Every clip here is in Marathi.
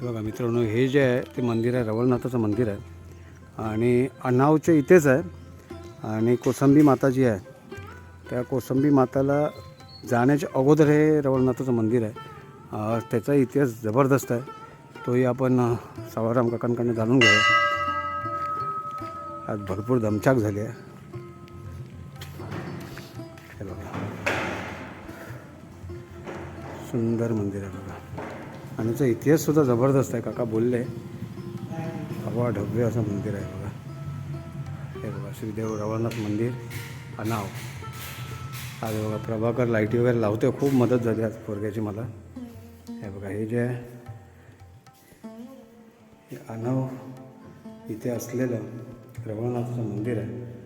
हे बघा मित्रांनो हे जे आहे ते मंदिर आहे रवळनाथाचं मंदिर आहे. आणि अण्णावच्या इथेच आहे. आणि कोसंबी माता जी आहे त्या कोसंबी माताला जाण्याच्या अगोदर हे रवळनाथाचं मंदिर आहे. त्याचा इतिहास जबरदस्त आहे. तोही आपण अं, सावळराम काकांकडनं जाणून घेऊया. आज भरपूर दमछाक झाली आहे. हे बघा. सुंदर मंदिर आहे बघा. आणि याचा इतिहाससुद्धा जबरदस्त आहे काका बोलले. हवा ढब्बे असं मंदिर आहे बघा. हे बघा श्रीदेव रवळनाथ मंदिर अनाव आज बघा प्रभाकर लाईटी वगैरे लावते खूप मदत झाली आज पोरग्याची मला. हे बघा हे जे आहे हे अनाव इथे असलेलं रवळनाथाचं मंदिर आहे.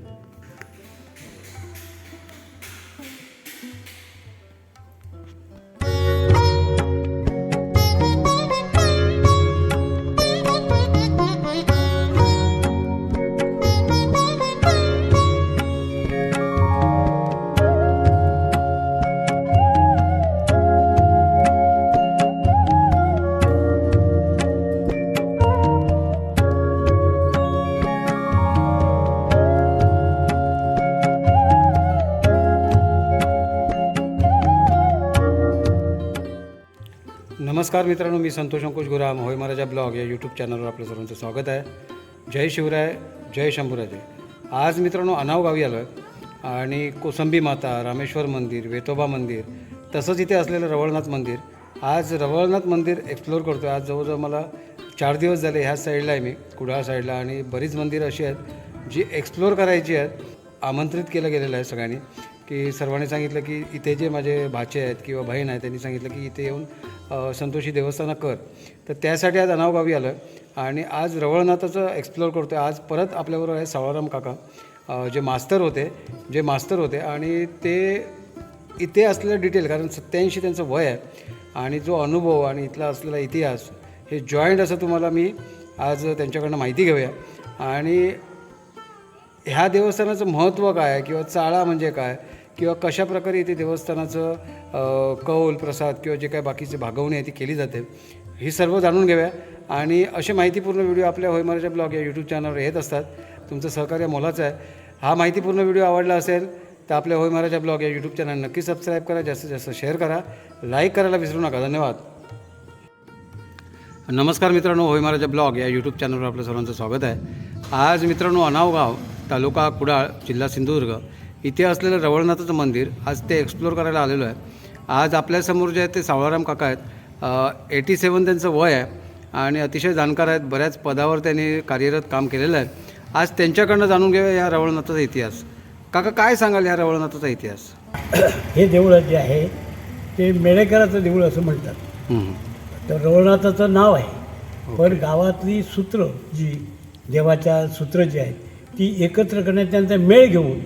नमस्कार मित्रांनो मी संतोष अंकुश गुराम. होय महाराजा ब्लॉग या यूट्यूब चॅनलवर आपलं सर्वांचं स्वागत आहे. जय शिवराय जय शंभूराजे. आज मित्रांनो अनाव गावी आलो आहे आणि कोसंबी माता रामेश्वर मंदिर वेतोबा मंदिर तसंच इथे असलेलं रवळनाथ मंदिर. आज रवळनाथ मंदिर एक्सप्लोअर करतो आहे आज जवळजवळ मला चार दिवस झाले ह्याच साईडला आहे मी कुडाळ साईडला आणि बरीच मंदिरं अशी आहेत जी एक्सप्लोअर करायची आहेत आमंत्रित केलं गेलेलं आहे सगळ्यांनी. की सर्वांनी सांगितलं की इथे जे माझे भाचे आहेत किंवा बहीण आहेत त्यांनी सांगितलं की इथे येऊन संतोषी देवस्थानं कर. तर त्यासाठी आज अनावगावी आलं आणि आज रवळनाथाचं एक्सप्लोअर करतो आहे आज परत आपल्याबरोबर आहे सावळाराम काका जे मास्तर होते जे मास्तर होते आणि ते इथे असलेलं डिटेल कारण सत्याऐंशी त्यांचं वय आहे आणि जो अनुभव आणि इथला असलेला इतिहास हे जॉईंट असं तुम्हाला मी आज त्यांच्याकडनं माहिती घेऊया. आणि ह्या देवस्थानाचं महत्त्व काय किंवा चाळा म्हणजे काय? किंवा कशा प्रकारे इथे देवस्थानाचं कौल प्रसाद किंवा जे काय बाकीचे भागवणी आहे ती केली जाते ही सर्व जाणून घेऊया. आणि असे माहितीपूर्ण व्हिडिओ आपल्या होयमाराच्या ब्लॉग या यूट्यूब चॅनलवर येत असतात. तुमचं सहकार्य मोलाचं आहे. हा माहितीपूर्ण व्हिडिओ आवडला असेल तर आपल्या होयमाराच्या ब्लॉग या यूट्यूब चॅनल नक्की सबस्क्राईब करा जास्तीत जास्त शेअर करा लाईक करायला विसरू नका. धन्यवाद. नमस्कार मित्रांनो होय महाराजा ब्लॉग या यूट्यूब चॅनलवर आपलं सर्वांचं स्वागत आहे. आज मित्रांनो अनावगाव तालुका कुडाळ जिल्हा सिंधुदुर्ग. इथे असलेलं रवळनाथाचं मंदिर आज ते एक्सप्लोअर करायला आलेलो आहे. आज आपल्यासमोर जे आहेत ते सावळाराम काका आहेत. एटी सेवन त्यांचं वय आहे आणि अतिशय जाणकार आहेत. बऱ्याच पदावर त्यांनी कार्यरत काम केलेलं आहे. आज त्यांच्याकडनं जाणून घेऊया या रवळनाथाचा इतिहास. काका काय सांगाल या रवळनाथाचा इतिहास? हे देऊळ जे आहे ते मेळेकराचं देऊळ असं म्हणतात. तर रवळनाथाचं नाव आहे. पण गावातली सूत्र जी देवाच्या सूत्र जी आहेत ती एकत्र करण्यात त्यांचा मेळ घेऊन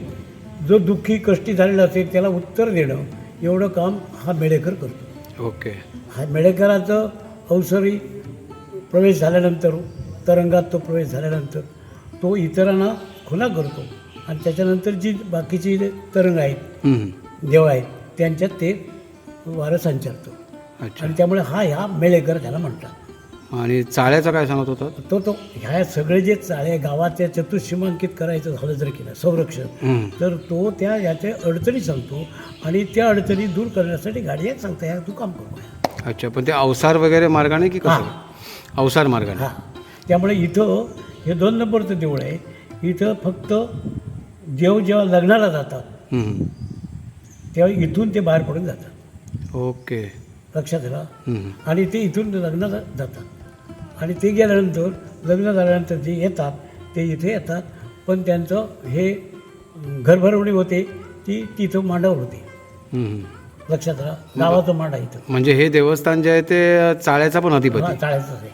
जो दुःखी कष्टी झालेला असेल त्याला उत्तर देणं एवढं काम हा मेळेकर करतो. ओके. हा मेळेकराचं अवसरी प्रवेश झाल्यानंतर तरंगात तो प्रवेश झाल्यानंतर तो इतरांना खुला करतो. आणि त्याच्यानंतर जी बाकीची तरंग आहेत. देव आहेत त्यांच्यात ते वारं संचारतो. अच्छा. आणि त्यामुळे हा ह्या मेळेकर त्याला म्हणतात. आणि चाळ्याचं काय सांगत होतात तो तो ह्या सगळे जे चाळे गावाच्या चतुष्सीमांकित करायचं झालं जर केलं संरक्षण. तर तो त्या याच्या अडचणी सांगतो आणि त्या अडचणी दूर करण्यासाठी गाडी सांगता या तू काम करू. अच्छा पण ते अवसार वगैरे मार्गाने की कसं? अवसार मार्गाने? हां. त्यामुळे इथं हे दोन नंबरचं देऊळ आहे. इथं फक्त देव जेव्हा लग्नाला जातात. तेव्हा इथून ते बाहेर पडून जातात. ओके. लक्षात हम्म. आणि ते इथून लग्नाला जातात. आणि ते गेल्यानंतर लग्न झाल्यानंतर जे येतात ते इथे येतात. पण त्यांचं हे घरभरवणी होते ती तिथं मांडावर होते. लक्षात राहा गावाचं मांडा इथं. म्हणजे हे देवस्थान जे आहे ते चाळ्याचा पण अधिपती. चाळ्याचं आहे.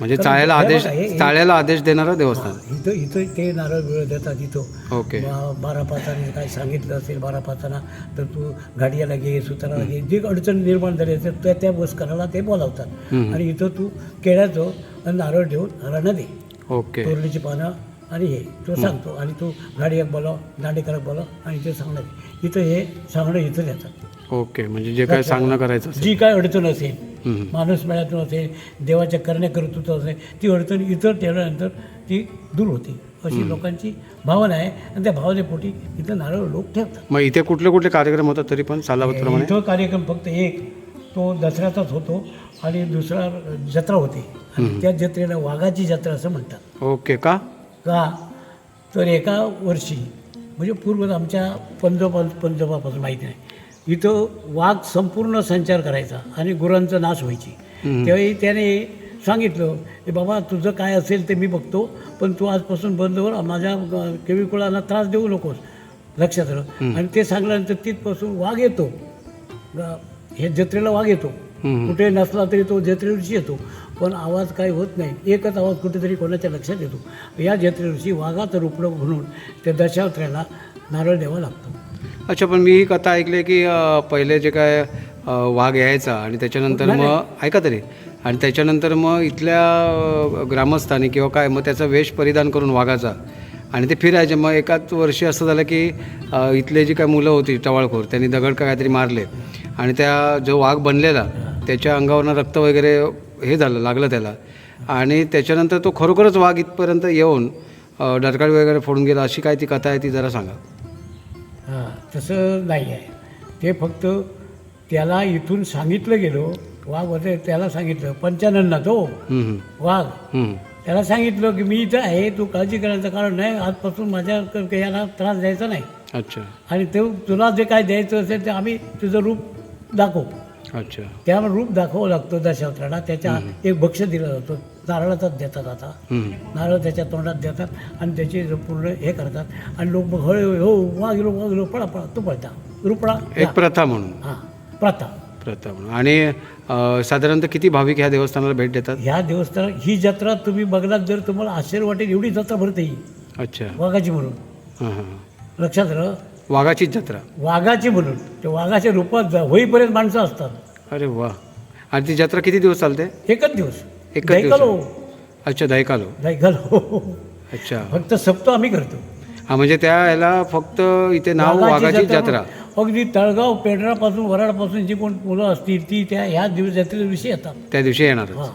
म्हणजे चाळ्याला आदेश चाळ्याला आदेश देणारं देवस्थान. इथं इथं ते नारळ वेळ देतात इथं. ओके. बारा पाचाने काय सांगितलं असेल बारा पाचाना तर तू गाडियाला घे सुताराला घे. जे अडचण निर्माण झाली असेल त्या त्या बसकराला ते बोलावतात. आणि इथं तू केळ्याचं नारळ ठेवून हराणं दे ओके. तोरलीची पानं आणि हे तो सांगतो. आणि तू गाडी एक बोलाव दांडेकरक बोलाव आणि ते सांगणार. इथं हे सांगणं इथं देतात ओके म्हणजे जे काय सांगणं करायचं असेल. जी काय अडचण असेल. माणूस मेळ्यातून असेल देवाच्या करण्या करतूत असेल ती अडचण इतर ठेवल्यानंतर ती दूर होते. अशी लोकांची भावना आहे आणि त्या भावनेपोटी इथं नारळ लोक ठेवतात. मग इथे कुठले कुठले कार्यक्रम होतात तरी पण सालावतप्रमाणे इथं कार्यक्रम फक्त एक तो दसऱ्याचाच होतो आणि दुसरा जत्रा होते. आणि त्या जत्रेला वाघाची जत्रा असं म्हणतात. ओके का? का तर एका वर्षी म्हणजे पूर्व आमच्या पंजोबा पंजोबापासून माहिती नाही. इथं वाघ संपूर्ण संचार करायचा आणि गुरांचा नाश व्हायची. त्यावेळी त्याने सांगितलं की बाबा तुझं काय असेल ते मी बघतो पण तू आजपासून बंद कर माझ्या केविकुळाला त्रास देऊ नकोस. लक्षात राह आणि ते सांगल्यानंतर तिथपासून वाघ येतो. हे जत्रेला वाघ येतो. कुठे नसला तरी तो जत्रेदिवशी येतो. पण आवाज काही होत नाही. एकच आवाज कुठेतरी कोणाच्या लक्षात येतो. या जत्रेदिवशी वाघाचं रूपडं म्हणून त्या दशावत्र्याला नारळ द्यावा लागतो. अच्छा पण मी ही कथा ऐकली की पहिले जे काय वाघ यायचा आणि त्याच्यानंतर मग ऐका तरी. आणि त्याच्यानंतर मग इथल्या ग्रामस्थांनी किंवा काय मग त्याचा वेश परिधान करून वाघाचा आणि ते फिरायचे. मग एकाच वर्षी असं झालं की इथले जी काय मुलं होती टवाळखोर त्यांनी दगड काहीतरी मारले. आणि त्या जो वाघ बनलेला त्याच्या अंगावरनं रक्त वगैरे हे झालं लागलं त्याला. आणि त्याच्यानंतर तो खरोखरच वाघ इथपर्यंत येऊन डरकाळी वगैरे फोडून गेला अशी काय ती कथा आहे ती जरा सांगा. हां तसं नाही आहे. ते फक्त त्याला इथून सांगितलं गेलो वाघ होते त्याला सांगितलं पंचानंना तो वाघ. त्याला सांगितलं की मी इथं आहे तू काळजी करायचं कारण नाही आजपासून माझ्या याला त्रास द्यायचा नाही. अच्छा. आणि ते तुला जे काय द्यायचं असेल ते आम्ही तुझं रूप दाखवू. अच्छा. त्याला रूप दाखवावं लागतं दशावताराला. त्याच्या एक बक्ष दिलं जातं. नारळाचाच देतात आता. नारळ त्याच्या तोंडात देतात आणि त्याचे पूर्ण हे करतात. आणि लोक मग हळे हो वागलो वागलो पळा पळा तू पळता. रुपडा एक प्रथा म्हणून. हां प्रथा. प्रथा म्हणून. आणि साधारणतः किती भाविक ह्या देवस्थानाला भेट देतात? ह्या देवस्थान ही जत्रा तुम्ही बघलात जर तुम्हाला आश्चर्य वाटेल एवढी जत्रा भरते ही. अच्छा. वाघाची म्हणून. हां हां. लक्षात राहा वाघाचीच जत्रा. वाघाची म्हणून. ते वाघाच्या रूपात जा- होईपर्यंत माणसं असतात. अरे वा. आणि ती जत्रा किती दिवस चालते? एकच दिवस. एकच दैकालो अच्छा दहिकालो. दैकालो अच्छा. फक्त सप्तो आम्ही करतो. हा म्हणजे त्या ह्याला फक्त इथे नाव वाघाची जत्रा अगदी तळगाव पेडरापासून वराडपासून जी कोण मुलं असतील ती त्या ह्या दिवस जत्रे दिवशी येतात. त्या दिवशी येणार हा.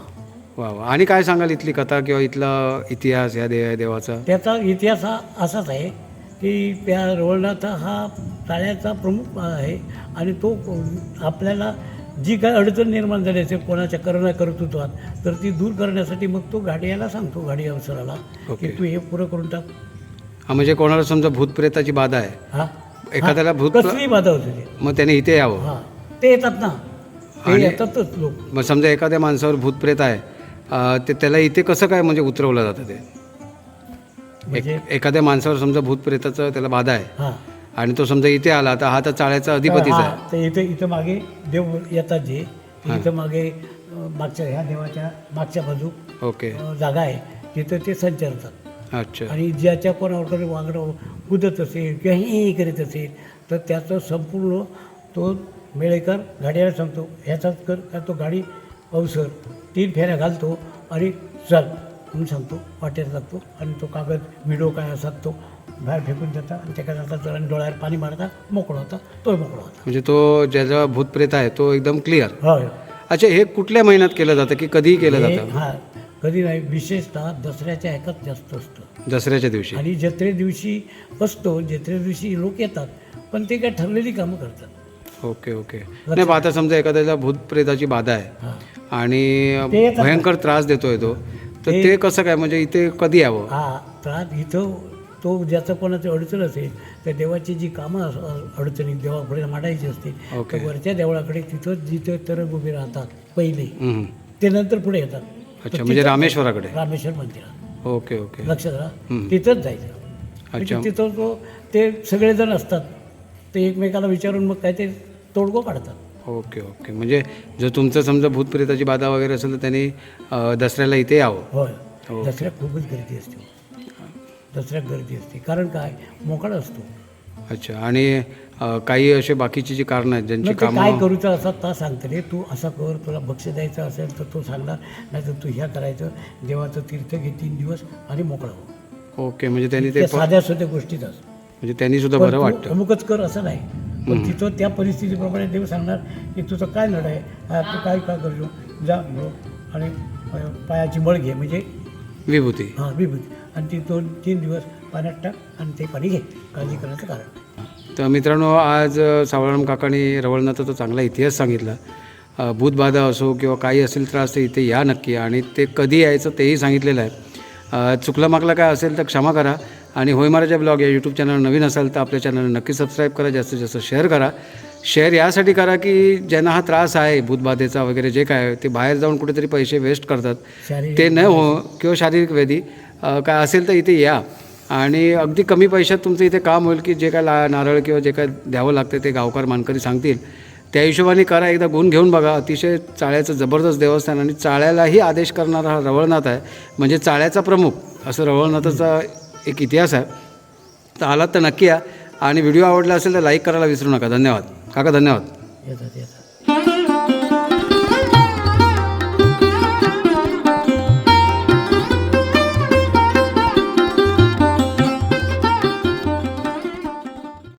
वा वा. आणि काय सांगाल इथली कथा किंवा इथला इतिहास या दे देवाचा? त्याचा इतिहास हा असाच आहे. की त्या रोवणाचा हा टाळ्याचा प्रमुख आहे आणि तो आपल्याला जी काय अडचण निर्माण झाली असेल कोणाच्या करणा कर्तृत्वात तर ती दूर करण्यासाठी मग तो गाडी सांगतो गाडी अवसराला की. तू हे पुरं करून टाक. हा म्हणजे कोणाला समजा भूतप्रेताची बाधा आहे. हा? एखाद्याला भूत कसली बाधा होती मग त्याने इथे यावं. हा ते येतात ना. ते येतातच लोक. मग समजा एखाद्या माणसावर भूतप्रेत आहे ते त्याला इथे कसं काय म्हणजे उतरवलं जातं ते? म्हणजे एखाद्या माणसावर समजा भूतप्रेताचं त्याला बाधा आहे हा. आणि तो समजा इथे आला तर हा तर चाळ्याचा अधिपतीच हा, आहे. तर इथं इथं मागे देव येतात जे इथं मागे अं, मागच्या ह्या देवाच्या मागच्या बाजू ओके. अं, जागा आहे. तिथं ते संचरतात. अच्छा. आणि ज्याच्या कोणावर वागणं कुदत असेल किंवा हे करीत असेल तर त्याचं संपूर्ण तो मेळेकर गाडीला सांगतो ह्याचाच कर का तो गाडी अवसर तीन फेऱ्या घालतो आणि चल. म्हणून सांगतो वाटेत लागतो आणि तो कागद व्हिडिओ काय असतात तो बाहेर फेकून देतात आणि त्याच्या जातात आणि डोळ्यावर पाणी मारतात मोकळा होता तोही मोकळा होता. म्हणजे तो ज्याचा भूतप्रेत आहे तो एकदम क्लिअर होय अच्छा हे कुठल्या महिन्यात केलं जातं की कधीही केलं हे- जातं? हा कधी नाही विशेषतः दसऱ्याच्या ह्याच्यात जास्त असतं. दसऱ्याच्या दिवशी. आणि जत्रे दिवशी असतो जत्रे दिवशी लोक येतात पण ते काय ठरलेली कामं करतात. Okay okay. नाही आता समजा एखाद्याला भूतप्रेताची बाधा आहे हां. आणि ते येतात. भयंकर त्रास देतोय तो तर ते कसं काय? म्हणजे इथे कधी यावं? हा त्रास इथं तो ज्याचं कोणाचं अडचण असेल त्या देवाची जी कामं अडचणी देवापुढे मांडायची. तर वरच्या देवळाकडे तिथं जिथे तरंग उभे राहतात पहिले. ते नंतर पुढे येतात. अच्छा म्हणजे रामेश्वराकडे? रामेश्वर मंदिरात. Okay okay. लक्षात राहा. तिथंच जायचं. अच्छा. म्हणजे तिथं तो ते सगळेजण असतात. ते एकमेकाला विचारून मग काय ते तोडगो काढतात. Okay okay. म्हणजे जर तुमचं समजा भूतप्रेताची बाधा वगैरे असेल तर त्यांनी अं, दसऱ्याला इथे यावं. होय. ओके. दसऱ्यात खूपच गर्दी असते. दसऱ्यात गर्दी असते. कारण काय? मोकळा असतो. अच्छा. आणि अं, काही असे बाकीची जी कारणं आहेत ज्यांची मग ते काय कामं करूचं असं ता सांगतं रे. तू असं कर तुला बक्ष द्यायचं असेल तर तो सांगणार नाही तर तू ह्या करायचं देवाचं तीर्थ घे तीन दिवस आणि मोकळा हो. ओके. म्हणजे त्यांनी ते प- साध्या साध्या गोष्टीत असं म्हणजे त्यांनी सुद्धा बरं वाटतं. अमुकच कर असं नाही. पण तिथं त्या परिस्थितीप्रमाणे देव सांगणार की तुझं काय लढ आहे? हा तू काय काय करतो? जा आणि पाय- पायाची मळ घे म्हणजे विभूती. हां विभूती. आणि ती दोन तीन दिवस पाण्यात टाक आणि ते पाणी घे. काळजी करण्याचं कारण. तर मित्रांनो आज सावळराम काकांनी रवळनाथचा तो चांगला इतिहास सांगितला. भूतबाधा असो किंवा काही असेल त्रास तर इथे या नक्की. आणि ते कधी यायचं तेही सांगितलेलं आहे. चुकलं मागलं काय असेल तर क्षमा करा. आणि होय महाराजा ब्लॉग या यूट्यूब चॅनल नवीन असाल तर आपल्या चॅनल नक्की सबस्क्राईब करा जास्तीत जास्त शेअर करा. शेअर यासाठी करा की ज्यांना हा त्रास आहे भूतबाधेचा वगैरे जे काय ते बाहेर जाऊन कुठेतरी पैसे वेस्ट करतात. ते न हो किंवा शारीरिक व्याधी काय असेल तर इथे या. आणि अगदी कमी पैशात तुमचं इथे काम होईल की जे काय ला नारळ किंवा जे काय द्यावं लागतं ते गावकार मानकरी सांगतील. त्या हिशोबाने करा एकदा गुण घेऊन बघा. अतिशय चाळ्याचं जबरदस्त देवस्थान आणि चाळ्यालाही आदेश करणारा हा रवळनाथ आहे. म्हणजे चाळ्याचा प्रमुख. असं रवळनाथाचा एक इतिहास आहे. तर आलात तर नक्की या. आणि व्हिडिओ आवडला असेल तर लाईक करायला विसरू नका. धन्यवाद. काका धन्यवाद. येतात येतात.